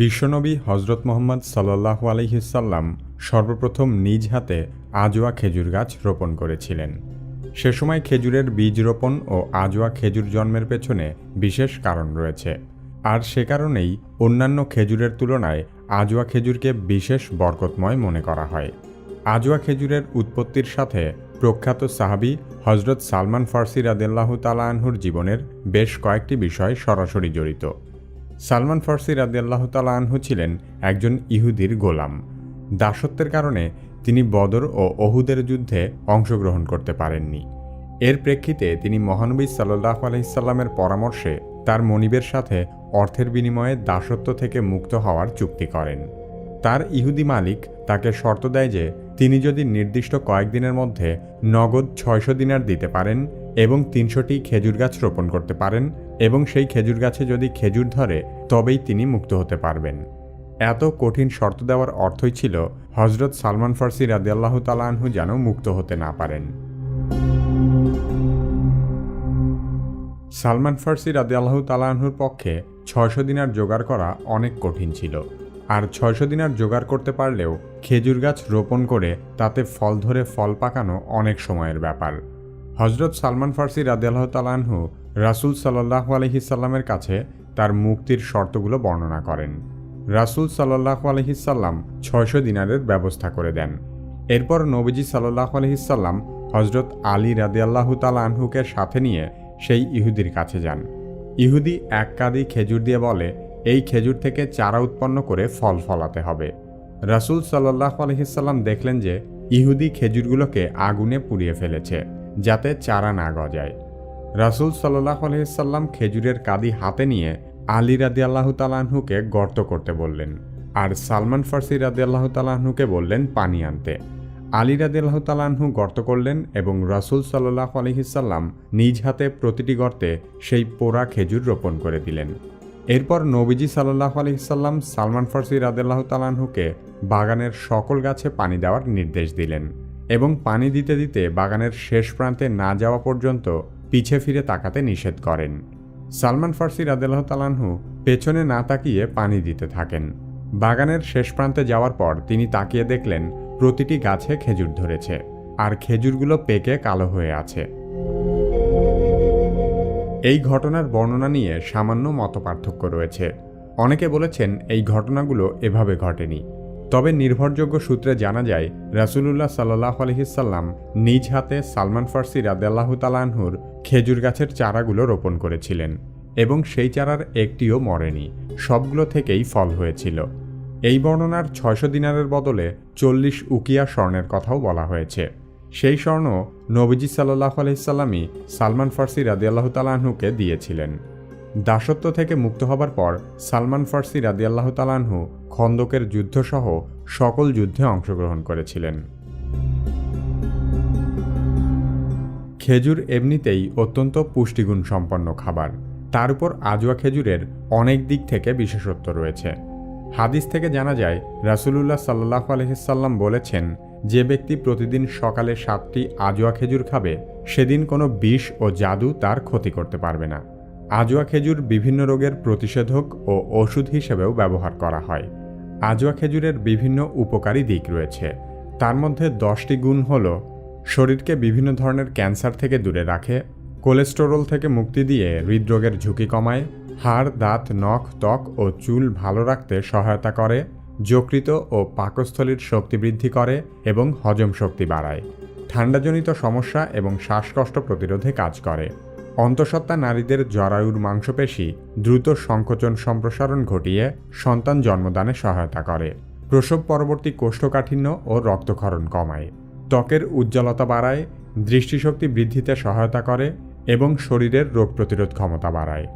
বিশ্বনবী হজরত মোহাম্মদ সাল্লাহ আলহিসাল্লাম সর্বপ্রথম নিজ হাতে আজোয়া খেজুর গাছ রোপণ করেছিলেন। সে সময় খেজুরের বীজ রোপণ ও আজোয়া খেজুর জন্মের পেছনে বিশেষ কারণ রয়েছে। আর সে কারণেই অন্যান্য খেজুরের তুলনায় আজোয়া খেজুরকে বিশেষ বরকতময় মনে করা হয়। আজোয়া খেজুরের উৎপত্তির সাথে প্রখ্যাত সাহাবি হজরত সালমান ফার্সি রাদেল্লাহ তালা আনহুর জীবনের বেশ কয়েকটি বিষয় সরাসরি জড়িত। সালমান ফার্সি রাদিয়াল্লাহ তালা আনহু ছিলেন একজন ইহুদির গোলাম। দাসত্বের কারণে তিনি বদর ও অহুদের যুদ্ধে অংশগ্রহণ করতে পারেননি। এর প্রেক্ষিতে তিনি মহানবী সাল্লাহ আলহিসাল্লামের পরামর্শে তার মনিবের সাথে অর্থের বিনিময়ে দাসত্ব থেকে মুক্ত হওয়ার চুক্তি করেন। তার ইহুদি মালিক তাকে শর্ত দেয় যে তিনি যদি নির্দিষ্ট কয়েকদিনের মধ্যে নগদ ছয়শো দিনার দিতে পারেন এবং তিনশোটি খেজুর গাছ রোপণ করতে পারেন এবং সেই খেজুর গাছে যদি খেজুর ধরে, তবেই তিনি মুক্ত হতে পারবেন। এত কঠিন শর্ত দেওয়ার অর্থই ছিল হজরত সালমান ফার্সি রাদিয়াল্লাহ তালাহু যেন মুক্ত হতে না পারেন। সালমান ফার্সি রাদিয়াল্লাহ তালাহুর পক্ষে ছয়শো দিনার জোগাড় করা অনেক কঠিন ছিল। আর ছয়শো দিনার জোগাড় করতে পারলেও খেজুর গাছ রোপণ করে তাতে ফল ধরে ফল পাকানো অনেক সময়ের ব্যাপার। হজরত সালমান ফার্সি রাদিয়াল্লাহ তালাহু রাসুল সাল্লাহ আলহিসাল্লামের কাছে তার মুক্তির শর্তগুলো বর্ণনা করেন। রাসুল সাল্লাহ আলহিসাল্লাম ছয়শো দিনারের ব্যবস্থা করে দেন। এরপর নবীজি সাল্লাহ আলহিসাল্লাম হজরত আলী রাদিয়াল্লাহু তালাহুকে সাথে নিয়ে সেই ইহুদির কাছে যান। ইহুদি এক কাদি খেজুর দিয়ে বলে, এই খেজুর থেকে চারা উৎপন্ন করে ফল ফলাতে হবে। রাসুল সাল্লাহ আলহিসাল্লাম দেখলেন যে ইহুদি খেজুরগুলোকে আগুনে পুড়িয়ে ফেলেছে। যাতে চারা না গজায়। রাসুল সাল্লাহ আলহিসাল্লাম খেজুরের কাদি হাতে নিয়ে আলী রাদি আল্লাহ তালাহুকে গর্ত করতে বললেন আর সালমান ফার্সি রাদি আল্লাহ তালাহুকে বললেন পানি আনতে। আলী রাদি আল্লাহ তালাহু গর্ত করলেন এবং রাসুল সাল্লাহ আলহিসাল্লাম নিজ হাতে প্রতিটি গর্তে সেই পোড়া খেজুর রোপণ করে দিলেন। এরপর নবীজি সাল্লাহ আলহিসাল্লাম সালমান ফার্সি রাদেল্লাহ তালাহুকে বাগানের সকল গাছে পানি দেওয়ার নির্দেশ দিলেন। এবং পানি দিতে দিতে বাগানের শেষ প্রান্তে না যাওয়া পর্যন্ত পিছে ফিরে তাকাতে নিষেধ করেন। সালমান ফার্সি রাদেল্লাহ তালাহু পেছনে না তাকিয়ে পানি দিতে থাকেন। বাগানের শেষ প্রান্তে যাওয়ার পর তিনি তাকিয়ে দেখলেন প্রতিটি গাছে খেজুর ধরেছে, আর খেজুরগুলো পেকে কালো হয়ে আছে। এই ঘটনার বর্ণনা নিয়ে সামান্য মতপার্থক্য রয়েছে। অনেকে বলেছেন এই ঘটনাগুলো এভাবে ঘটেনি। তবে নির্ভরযোগ্য সূত্রে জানা যায়, রাসুলুল্লাহ সাল্লাহ আলহিসাল্লাম নিজ হাতে সালমান ফার্সি রাদাল্লাহ তালানহুর খেজুর গাছের চারাগুলো রোপণ করেছিলেন এবং সেই চারার একটিও মরেনি, সবগুলো থেকেই ফল হয়েছিল। এই বর্ণনার ছয়শো দিনারের বদলে চল্লিশ উকিয়া স্বর্ণের কথাও বলা হয়েছে। সেই স্বর্ণ নবীজি সাল্লাহ আলহিসাল্লামই সালমান ফার্সি রাদিয়াল্লাহ তালাহুকে দিয়েছিলেন। দাসত্ব থেকে মুক্ত হবার পর সালমান ফার্সি রাদিয়াল্লাহ তালাহু খন্দকের যুদ্ধসহ সকল যুদ্ধে অংশগ্রহণ করেছিলেন। খেজুর এমনিতেই অত্যন্ত পুষ্টিগুণ সম্পন্ন খাবার। তার উপর আজোয়া খেজুরের অনেক দিক থেকে বিশেষত্ব রয়েছে। হাদিস থেকে জানা যায়, রাসুলুল্লাহ সাল্লাহ আলহিসাল্লাম বলেছেন, যে ব্যক্তি প্রতিদিন সকালে সাতটি আজোয়া খেজুর খাবে, সেদিন কোনো বিষ ও জাদু তার ক্ষতি করতে পারবে না। আজোয়া খেজুর বিভিন্ন রোগের প্রতিষেধক ও ওষুধ হিসেবেও ব্যবহার করা হয়। আজোয়া খেজুরের বিভিন্ন উপকারী দিক রয়েছে। তার মধ্যে দশটি গুণ হল, শরীরকে বিভিন্ন ধরনের ক্যান্সার থেকে দূরে রাখে, কোলেস্টেরল থেকে মুক্তি দিয়ে হৃদরোগের ঝুঁকি কমায়, হাড়, দাঁত, নখ, ত্বক ও চুল ভালো রাখতে সহায়তা করে যকৃত ও পাকস্থলীর শক্তি বৃদ্ধি করে এবং হজম শক্তি বাড়ায়। ঠান্ডাজনিত সমস্যা এবং শ্বাসকষ্ট প্রতিরোধে কাজ করে। অন্তঃসত্ত্বা নারীদের জরায়ুর মাংসপেশি দ্রুত সংকোচন সম্প্রসারণ ঘটিয়ে সন্তান জন্মদানে সহায়তা করে। প্রসব পরবর্তী কোষ্ঠকাঠিন্য ও রক্তক্ষরণ কমায়। ত্বকের উজ্জ্বলতা বাড়ায়, দৃষ্টিশক্তি বৃদ্ধিতে সহায়তা করে এবং শরীরের রোগ প্রতিরোধ ক্ষমতা বাড়ায়।